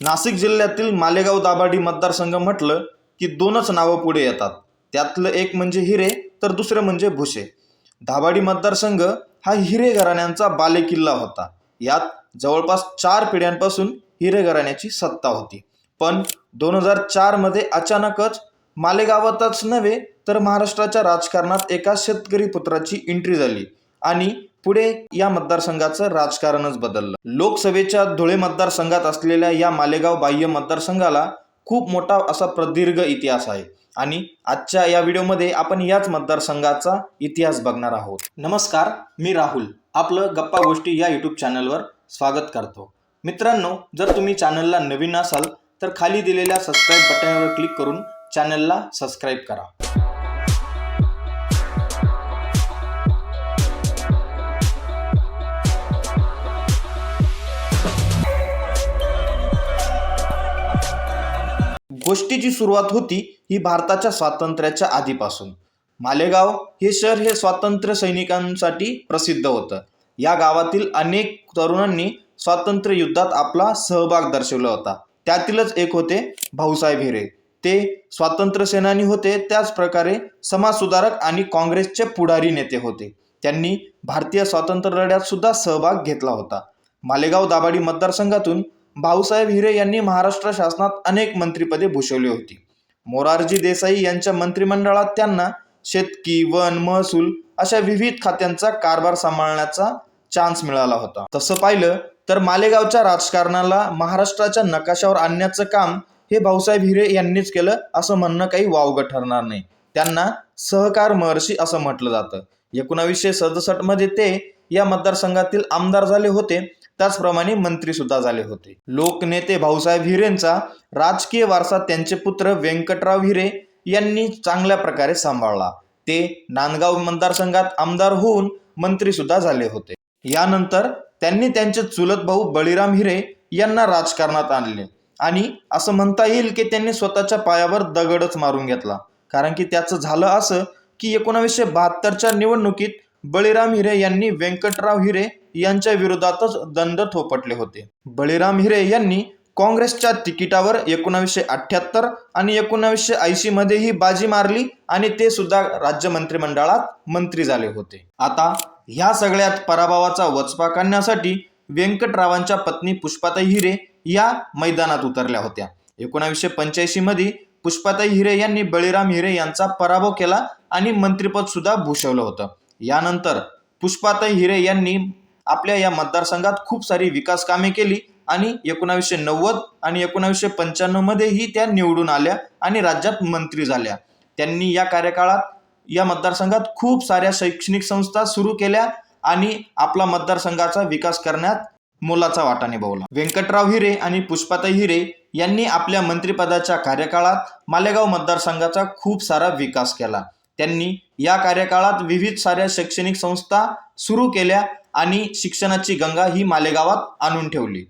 नाशिक जिल्ह्यातील मालेगाव दाभाडी मतदारसंघ म्हटलं की दोनच नावं पुढे येतात. त्यातलं एक म्हणजे हिरे तर दुसरं म्हणजे भुसे. दाभाडी मतदारसंघ हा हिरे घराण्यांचा बालेकिल्ला होता. यात जवळपास चार पिढ्यांपासून हिरे घराण्याची सत्ता होती. पण दोन हजार चारमध्ये अचानकच मालेगावातच नव्हे तर महाराष्ट्राच्या राजकारणात एका शेतकरी पुत्राची एंट्री झाली आणि पुढे या मतदारसंघाचं राजकारणच बदललं. लोकसभेच्या धुळे मतदारसंघात असलेल्या या मालेगाव बाह्य मतदारसंघाला खूप मोठा असा प्रदीर्घ इतिहास आहे. आणि आजच्या या व्हिडिओमध्ये आपण याच मतदारसंघाचा इतिहास बघणार आहोत. नमस्कार मी राहुल. आपलं गप्पा गोष्टी या यूट्यूब चॅनलवर स्वागत करतो. मित्रांनो जर तुम्ही चॅनलला नवीन असाल तर खाली दिलेल्या सबस्क्राईब बटनवर क्लिक करून चॅनलला सबस्क्राईब करा. गोष्टीची सुरुवात होती ही भारताच्या स्वातंत्र्याच्या आधीपासून. मालेगाव हे शहर हे स्वातंत्र्य सैनिकांसाठी प्रसिद्ध होतं. या गावातील अनेक तरुणांनी स्वातंत्र्य युद्धात आपला सहभाग दर्शवला होता. त्यातीलच एक होते भाऊसाहेब हिरे. ते स्वातंत्र्य सेनानी होते त्याच प्रकारे समाजसुधारक आणि काँग्रेसचे पुढारी नेते होते. त्यांनी भारतीय स्वातंत्र्य लढ्यात सुद्धा सहभाग घेतला होता. मालेगाव दाभाडी मतदारसंघातून भाऊसाहेब हिरे यांनी महाराष्ट्र शासनात अनेक मंत्रिपदे भूषवली होती. मोरारजी देसाई यांच्या मंत्रिमंडळात त्यांना शेतकी वन महसूल अशा विविध खात्यांचा कारभार सांभाळण्याचा चान्स मिळाला होता. तसं पाहिलं तर मालेगावच्या राजकारणाला महाराष्ट्राच्या नकाशावर आणण्याचं काम हे भाऊसाहेब हिरे यांनीच केलं असं म्हणणं काही वावगं ठरणार नाही. त्यांना सहकार महर्षी असं म्हटलं जातं. एकोणावीसशे सदुसष्टमध्ये ते या मतदारसंघातील आमदार झाले होते. त्याचप्रमाणे मंत्री सुद्धा झाले होते. लोकनेते भाऊसाहेब हिरेंचा राजकीय वारसा त्यांचे पुत्र व्यंकटराव हिरे यांनी चांगल्या प्रकारे सांभाळला. ते नांदगाव मतदारसंघात आमदार होऊन मंत्री सुद्धा झाले होते. यानंतर त्यांनी त्यांचे चुलत भाऊ बळीराम हिरे यांना राजकारणात आणले आणि असं म्हणता येईल की त्यांनी स्वतःच्या पायावर दगडच मारून घेतला. कारण की त्याचं झालं असं की एकोणावीसशे बहात्तरच्या निवडणुकीत बळीराम हिरे यांनी व्यंकटराव हिरे यांच्या विरोधातच दंड थोपटले होते. बळीराम हिरे यांनी काँग्रेसच्या तिकिटावर एकोणावीसशे अठ्ठ्याहत्तर आणि एकोणावीसशे ऐंशी मध्येही बाजी मारली आणि ते सुद्धा राज्य मंत्रिमंडळात मंत्री झाले होते. आता ह्या सगळ्यात पराभवाचा वचपा काढण्यासाठी व्यंकटरावांच्या पत्नी पुष्पाताई हिरे या मैदानात उतरल्या होत्या. एकोणावीसशे पंच्याऐंशी मध्ये पुष्पाताई हिरे यांनी बळीराम हिरे यांचा पराभव केला आणि मंत्रिपद सुद्धा भूषवलं होतं. यानंतर पुष्पाताई हिरे यांनी आपल्या या मतदारसंघात खूप सारी विकास कामे केली आणि एकोणावीसशे नव्वद आणि एकोणावीसशे पंच्याण्णव मध्येही त्या निवडून आल्या आणि राज्यात मंत्री झाल्या. त्यांनी या कार्यकाळात या मतदारसंघात खूप साऱ्या शैक्षणिक संस्था सुरू केल्या आणि आपला मतदारसंघाचा विकास करण्यात मोलाचा वाटा निभावला. व्यंकटराव हिरे आणि पुष्पाताई हिरे यांनी आपल्या मंत्रिपदाच्या कार्यकाळात मालेगाव मतदारसंघाचा खूप सारा विकास केला. त्यांनी या कार्यकाळात विविध साऱ्या शैक्षणिक संस्था सुरू केल्या आणि शिक्षणाची गंगा ही मालेगावात आणून ठेवली.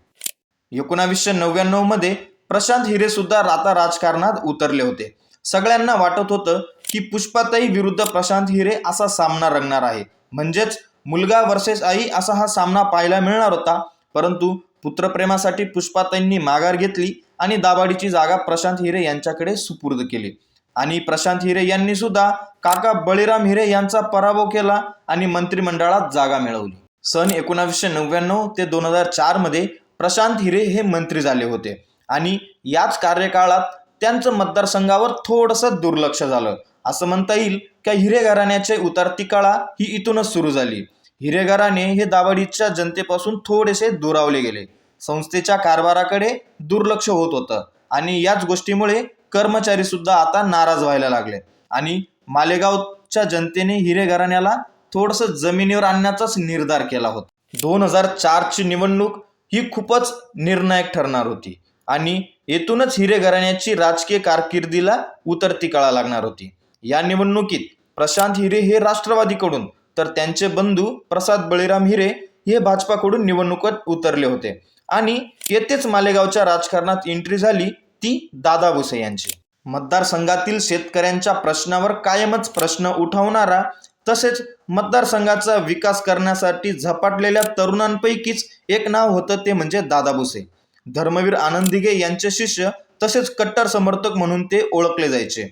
एकोणावीसशे नव्याण्णवमध्ये प्रशांत हिरे सुद्धा आता राजकारणात उतरले होते. सगळ्यांना वाटत होतं की पुष्पाताई विरुद्ध प्रशांत हिरे असा सामना रंगणार आहे. म्हणजेच मुलगा वर्सेस आई असा हा सामना पाहायला मिळणार होता. परंतु पुत्रप्रेमासाठी पुष्पाताईंनी माघार घेतली आणि दाभाडीची जागा प्रशांत हिरे यांच्याकडे सुपूर्द केली. आणि प्रशांत हिरे यांनी सुद्धा काका बळीराम हिरे यांचा पराभव केला आणि मंत्रिमंडळात जागा मिळवली. सन एकोणावीसशे नव्याण्णव ते दोन हजार चारमध्ये प्रशांत हिरे हे मंत्री झाले होते. आणि याच कार्यकाळात त्यांचं मतदारसंघावर थोडंसं दुर्लक्ष झालं. असं म्हणता येईल की हिरे घराण्याचे उतरती काळा ही इथूनच सुरू झाली. हिरे घराणे हे दाभाडीच्या जनतेपासून थोडेसे दुरावले गेले. संस्थेच्या कारभाराकडे दुर्लक्ष होत होतं. आणि याच गोष्टीमुळे कर्मचारी सुद्धा आता नाराज व्हायला लागले. आणि मालेगावच्या जनतेने हिरे घराण्याला थोडंसं जमिनीवर आणण्याचाच निर्धार केला होता. दोन हजार चारची निवडणूक ही खूपच निर्णायक ठरणार होती. आणि येथूनच हिरे घराण्याची राजकीय कारकिर्दीला उतरती कळा लागणार होती. या निवडणुकीत प्रशांत हिरे हे राष्ट्रवादीकडून तर त्यांचे बंधू प्रसाद बळीराम हिरे हे भाजपाकडून निवडणुकीत उतरले होते. आणि येथेच मालेगावच्या राजकारणात एंट्री झाली ती दादा भुसे यांची. मतदारसंघातील शेतकऱ्यांच्या प्रश्नावर कायमच प्रश्न उठवणारा तसेच मतदारसंघाचा विकास करण्यासाठी झपाटलेल्या तरुणांपैकीच एक नाव होतं ते म्हणजे दादा भुसे. धर्मवीर आनंदिगे यांचे शिष्य तसेच कट्टर समर्थक म्हणून ते ओळखले जायचे.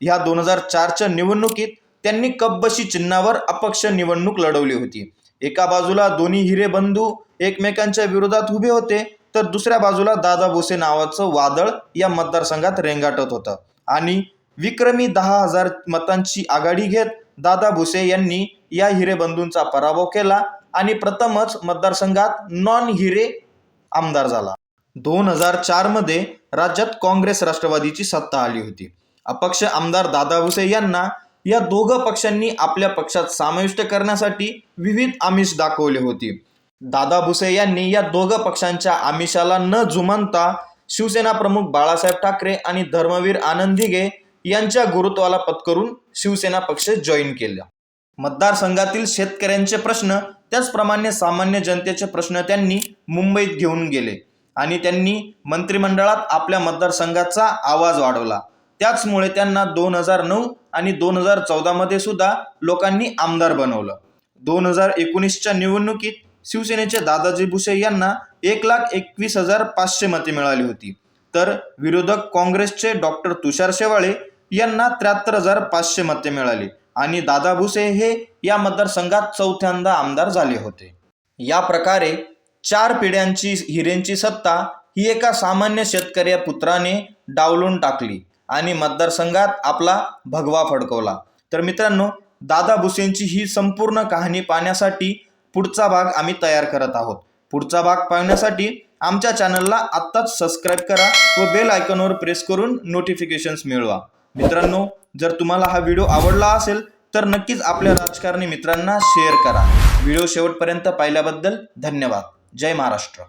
ह्या दोन हजार चारच्या निवडणुकीत त्यांनी कपबशी चिन्हावर अपक्ष निवडणूक लढवली होती. एका बाजूला दोन्ही हिरे बंधू एकमेकांच्या विरोधात उभे होते तर दुसऱ्या बाजूला दादा भुसे नावाचं वादळ या मतदारसंघात रेंगाटत होतं. आणि विक्रमी दहा हजार मतांची आघाडी घेत दादा भुसे यांनी या हिरे बंधूंचा पराभव केला आणि प्रथमच मतदारसंघात नॉन हिरे आमदार झाला. दोन हजार चारमध्ये राज्यात काँग्रेस राष्ट्रवादीची सत्ता आली होती. अपक्ष आमदार दादा भुसे यांना या दोघं पक्षांनी आपल्या पक्षात समाविष्ट करण्यासाठी विविध आमिष दाखवले होते. दादा भुसे यांनी या दोघं पक्षांच्या आमिषाला न जुमानता शिवसेना प्रमुख बाळासाहेब ठाकरे आणि धर्मवीर आनंद दिघे यांच्या गुरुत्वाला पत्करून शिवसेना पक्ष जॉईन केला. मतदारसंघातील शेतकऱ्यांचे प्रश्न त्याचप्रमाणे सामान्य जनतेचे प्रश्न त्यांनी मुंबईत घेऊन गेले आणि त्यांनी मंत्रिमंडळात आपल्या मतदारसंघाचा आवाज वाढवला. त्याचमुळे त्यांना दोन हजार नऊ आणि दोन हजार चौदामध्ये सुद्धा लोकांनी आमदार बनवलं. दोन हजार एकोणीसच्या निवडणुकीत शिवसेनेचे दादाजी भुसे यांना एक लाख एकवीस हजार पाचशे मते मिळाली होती. तर विरोधक काँग्रेसचे डॉक्टर तुषार शेवाळे यांना त्र्याहत्तर हजार पाचशे मते मिळाली आणि दादा भुसे हे या मतदारसंघात चौथ्यांदा आमदार झाले होते. या प्रकारे चार पिढ्यांची हिरेंची सत्ता ही एका सामान्य शेतकऱ्या पुत्राने डावलून टाकली आणि मतदारसंघात आपला भगवा फडकवला. तर मित्रांनो दादा भुसेंची ही संपूर्ण कहाणी पाहण्यासाठी पुढचा भाग आम्ही तयार करत आहोत. पुढचा भाग पाहण्यासाठी आमच्या चॅनलला आत्ताच सबस्क्राईब करा व बेल आयकॉनवर प्रेस करून नोटिफिकेशन्स मिळवा. मित्रांनो जर तुम्हाला हा व्हिडिओ आवडला असेल तर नक्कीच आपल्या राजकारणी मित्रांना शेअर करा. व्हिडिओ शेवटपर्यंत पाहिल्याबद्दल धन्यवाद. जय महाराष्ट्र.